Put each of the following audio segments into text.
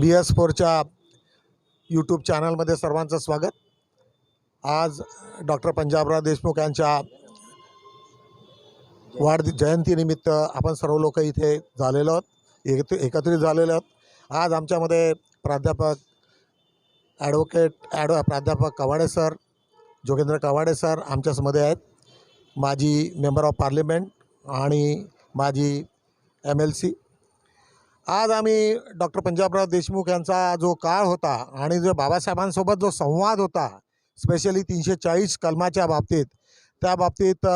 बी S फोरच्या YouTube चॅनलमध्ये सर्वांचं स्वागत. आज डॉक्टर पंजाबराव देशमुख यांच्या वाढ जयंतीनिमित्त आपण सर्व लोक इथे झालेलो आहोत. एक एकत्रित झालेलो आहोत. आज आमच्यामध्ये प्राध्यापक ॲडव्होकेट ॲड प्राध्यापक कवाडे सर जोगेंद्र कवाडे सर आमच्यामध्ये आहेत. माजी मेंबर ऑफ पार्लिमेंट आणि माजी एम एल सी आज आम्ही डॉक्टर पंजाबराव देशमुख यांचा जो काळ होता आणि जो बाबासाहेबांसोबत जो संवाद होता स्पेशली तीनशे चाळीस कलमाच्या बाबतीत त्या बाबतीत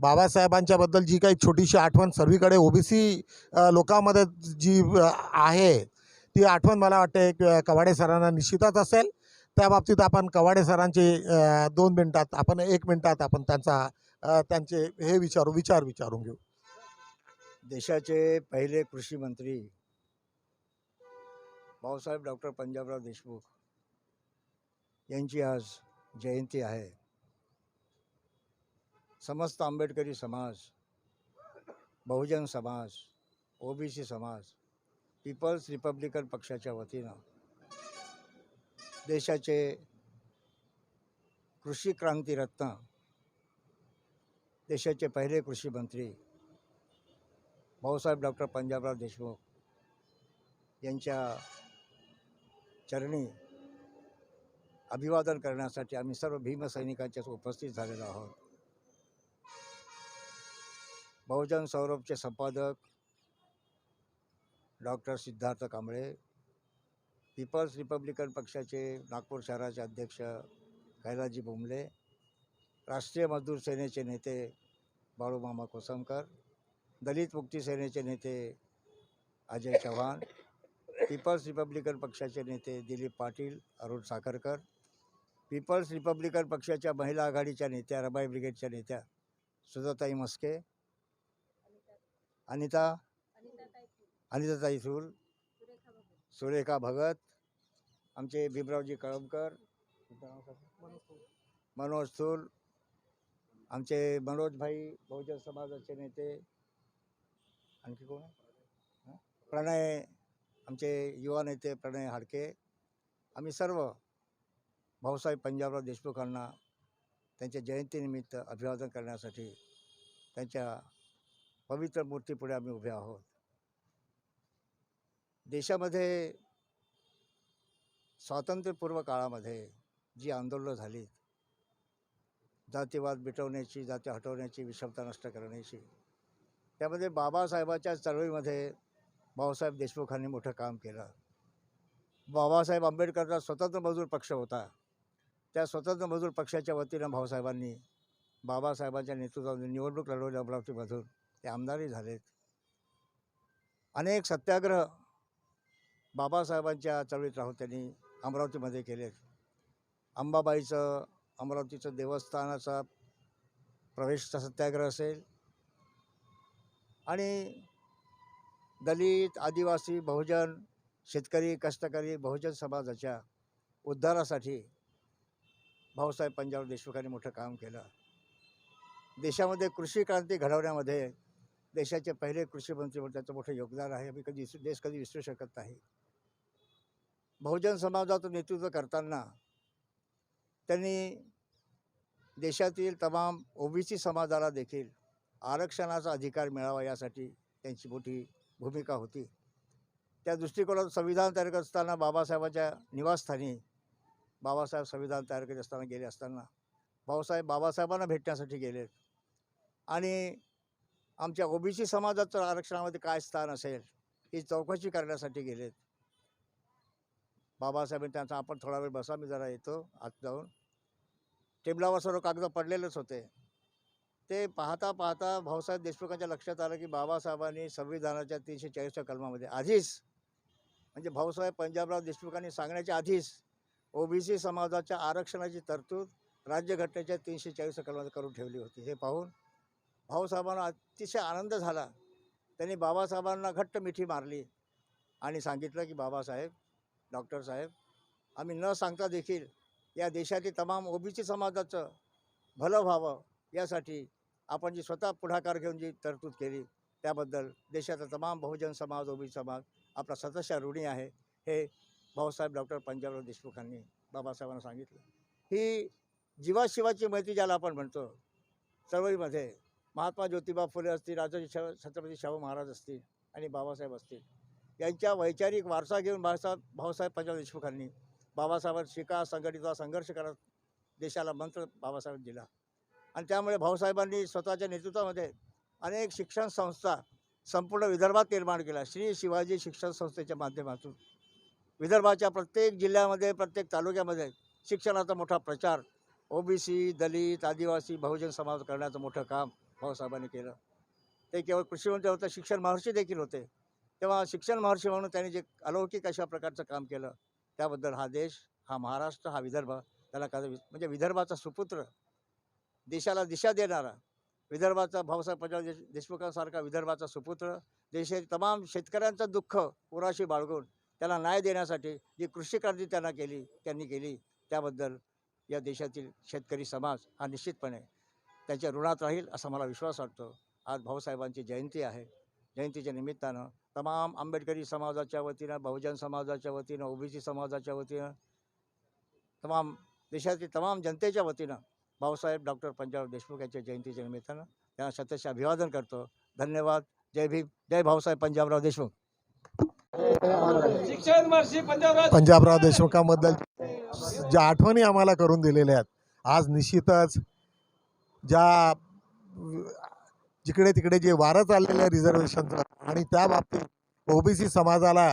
बाबासाहेबांच्याबद्दल जी काही छोटीशी आठवण सर्वीकडे ओबीसी लोकांमध्ये जी आहे ती आठवण मला वाटते कवाडे सरांना निश्चितच असेल. त्या बाबतीत आपण कवाडे सरांचे दोन मिनटात आपण एक मिनटात आपण त्यांचा त्यांचे हे विचारू विचार विचारून घेऊ. देशाचे पहिले कृषी मंत्री भाऊसाहेब डॉक्टर पंजाबराव देशमुख यांची आज जयंती आहे. समस्त आंबेडकरी समाज बहुजन समाज ओबीसी समाज पीपल्स रिपब्लिकन पक्षाच्या वतीनं देशाचे कृषी क्रांतीरत्न देशाचे पहिले कृषी मंत्री भाऊसाहेब डॉक्टर पंजाबराव देशमुख यांच्या चरणी अभिवादन करण्यासाठी आम्ही सर्व भीमसैनिकांच्या उपस्थित झालेलो आहोत. बहुजन सौरभचे संपादक doctor Siddharth Kamble People's Republican पक्षाचे नागपूर शहराचे अध्यक्ष कैलाजी बोंबले राष्ट्रीय मजदूर सेनेचे नेते बाळूमामा कोसमकर दलित मुक्ती सेनेचे नेते अजय चव्हाण पीपल्स रिपब्लिकन पक्षाचे नेते दिलीप पाटील अरुण साखरकर पीपल्स रिपब्लिकन पक्षाच्या महिला आघाडीच्या नेत्या रबाई ब्रिगेडच्या नेत्या सुजाताई मस्के अनिता अनिताताई थूल सुरेखा भगत आमचे भीमरावजी कळमकर मनोज थूल आमचे मनोजभाई बहुजन समाजाचे नेते आणखी कोण? प्रणय आमचे युवा नेते प्रणय हाडके आम्ही सर्व भाऊसाहेब पंजाबराव देशमुखांना त्यांच्या जयंतीनिमित्त अभिवादन करण्यासाठी त्यांच्या पवित्र मूर्तीपुढे आम्ही उभे आहोत. देशामध्ये स्वातंत्र्यपूर्व काळामध्ये जी आंदोलनं झालीत जातीवाद मिटवण्याची जाती हटवण्याची विषमता नष्ट करण्याची त्यामध्ये बाबासाहेबाच्या चळवळीमध्ये भाऊसाहेब देशमुखांनी मोठं काम केलं. बाबासाहेब आंबेडकरचा स्वतंत्र मजूर पक्ष होता. त्या स्वतंत्र मजूर पक्षाच्या वतीनं भाऊसाहेबांनी बाबासाहेबांच्या नेतृत्वामध्ये निवडणूक लढवली अमरावतीमधून ते आमदारही झालेत. अनेक सत्याग्रह बाबासाहेबांच्या चळवळीत राहून त्यांनी अमरावतीमध्ये केलेत. अंबाबाईचं अमरावतीचं देवस्थानाचा प्रवेशचा सत्याग्रह असेल. आणि दलित आदिवासी बहुजन शेतकरी कष्टकरी बहुजन समाजाच्या उद्धारासाठी भाऊसाहेब पंजाब देशमुखांनी मोठं काम केलं. देशामध्ये कृषी क्रांती घडवण्यामध्ये देशाचे पहिले कृषी मंत्री म्हणून त्याचं मोठं योगदान आहे. आम्ही कधी देश कधी विसरू शकत नाही. बहुजन समाजाचं नेतृत्व करताना त्यांनी देशातील तमाम ओबीसी समाजाला देखील आरक्षणाचा अधिकार मिळावा यासाठी त्यांची मोठी भूमिका होती. त्या दृष्टिकोनात संविधान तयार करत असताना बाबासाहेबांच्या निवासस्थानी बाबासाहेब संविधान तयार करत असताना गेले असताना भाऊसाहेब बाबासाहेबांना भेटण्यासाठी गेले. आणि आमच्या ओबीसी समाजाचं आरक्षणामध्ये काय स्थान असेल ही चौकशी करण्यासाठी गेलेत बाबासाहेबांनी त्यांचा आपण थोडा वेळ बसा मी जरा येतो आत जाऊन. टेबलावर सर्व कागद पडलेलेच होते. ते पाहता पाहता भाऊसाहेब देशमुखांच्या लक्षात आलं की बाबासाहेबांनी संविधानाच्या तीनशे चाळीसच्या कलमामध्ये आधीच म्हणजे भाऊसाहेब पंजाबराव देशमुखांनी सांगण्याच्या आधीच ओबीसी समाजाच्या आरक्षणाची तरतूद राज्यघटनेच्या तीनशे चाळीस कलमामध्ये करून ठेवली होती. हे पाहून भाऊसाहेबांना अतिशय आनंद झाला. त्यांनी बाबासाहेबांना घट्ट मिठी मारली आणि सांगितलं की बाबासाहेब डॉक्टर साहेब आम्ही न सांगता देखील या देशातील तमाम ओबीसी समाजाचं भलं व्हावं यासाठी आपण जी स्वतः पुढाकार घेऊन जी तरतूद केली त्याबद्दल देशाचा तमाम बहुजन समाज ओबी समाज आपला सदस्य ऋणी आहे हे भाऊसाहेब डॉक्टर पंजाबराव देशमुखांनी बाबासाहेबांना सांगितलं. ही जीवाशिवाची मैत्री ज्याला आपण म्हणतो चळवळीमध्ये महात्मा ज्योतिबा फुले असतील राजाजी शाहू छत्रपती शाहू महाराज असतील आणि बाबासाहेब असतील यांच्या वैचारिक वारसा घेऊन बाळासाहेब भाऊसाहेब पंजाब देशमुखांनी बाबासाहेबांवर शिका संघटित संघर्ष करत देशाला मंत्र बाबासाहेब दिला. आणि त्यामुळे भाऊसाहेबांनी स्वतःच्या नेतृत्वामध्ये अनेक शिक्षण संस्था संपूर्ण विदर्भात निर्माण केल्या. श्री शिवाजी शिक्षण संस्थेच्या माध्यमातून. विदर्भाच्या प्रत्येक जिल्ह्यामध्ये प्रत्येक तालुक्यामध्ये शिक्षणाचा मोठा प्रचार ओबीसी दलित आदिवासी बहुजन समाज करण्याचं मोठं काम भाऊसाहेबांनी केलं. ते केवळ कृषीमंत्री होते शिक्षण महर्षी देखील होते. तेव्हा शिक्षण महर्षी म्हणून त्यांनी जे अलौकिक अशा प्रकारचं काम केलं त्याबद्दल हा देश हा महाराष्ट्र हा विदर्भ त्याला काय म्हणजे विदर्भाचा सुपुत्र देशाला दिशा देणारा विदर्भाचा भाऊसाहेब पंजाब देश देशमुखांसारखा विदर्भाचा सुपुत्र देशातील तमाम शेतकऱ्यांचं दुःख उराशी बाळगून त्याला न्याय देण्यासाठी जी कृषी क्रांती त्यांना केली त्यांनी केली त्याबद्दल या देशातील शेतकरी समाज हा निश्चितपणे त्यांच्या ऋणात राहील असा मला विश्वास वाटतो. आज भाऊसाहेबांची जयंती आहे. जयंतीच्या निमित्तानं तमाम आंबेडकरी समाजाच्या वतीनं बहुजन समाजाच्या वतीनं ओबीसी समाजाच्या वतीनं तमाम देशातील तमाम जनतेच्या वतीनं भाऊसाहेब डॉक्टर पंजाब देशमुख यांच्या जयंतीच्या निमित्तानं त्यांना शतश अभिवादन करतो. धन्यवाद. जय भीम जय भाऊसाहेब पंजाबराव देशमुख. पंजाबराव देशमुखांबद्दल ज्या आठवणी आम्हाला करून दिलेल्या आहेत आज निश्चितच ज्या जिकडे तिकडे जे वारं चाललेलं आहे रिझर्वेशनचं आणि त्या बाबतीत ओबीसी समाजाला